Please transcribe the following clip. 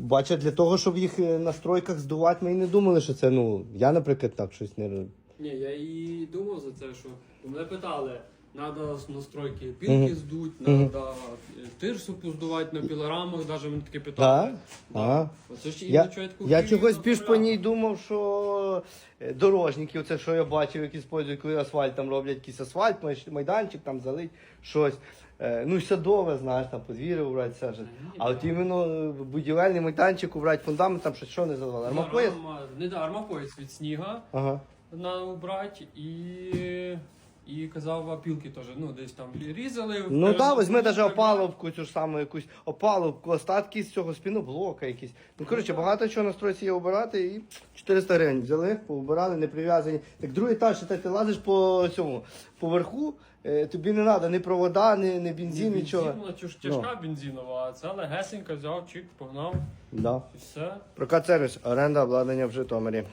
Бача, для того, щоб їх е, на стройках здувати, ми і не думали, що це, ну, я, наприклад, так щось не. Ні, я і думав за це, що мене питали, з настройки пілки здуть, треба тирсу поздувати на пілорамах, навіть мене таке? Оце ж Я, я чогось більш по ній думав, що е, дорожники, оце що я бачив, які спользують, коли асфальт там роблять якийсь асфальт, майданчик там залить щось. Е, Ну і садове, знаєш, там подвір'я убрати, все ж. А от іменно е, будівельний майданчик убрати фундамент, там щось що не задавали. Армопояс? Не да, від сніга Ага. на убрати і. І казав, опілки теж, ну десь там різали. Ну так, да, візьми навіть опалубку, цю ж саму якусь опалубку, остатки з цього спіноблока якісь. Ну коротше, багато чого на стройці є обирати і 400 гривень взяли, поубирали, не прив'язані. Так другий етаж, що ти лазиш по цьому поверху, е, тобі не треба ні провода, ні, ні бензин, нічого. Вона тяж- тяжка бензинова, а це легесенька взяв, чик, погнав Да. і все. Прокат сервіс, оренда обладнання в Житомирі.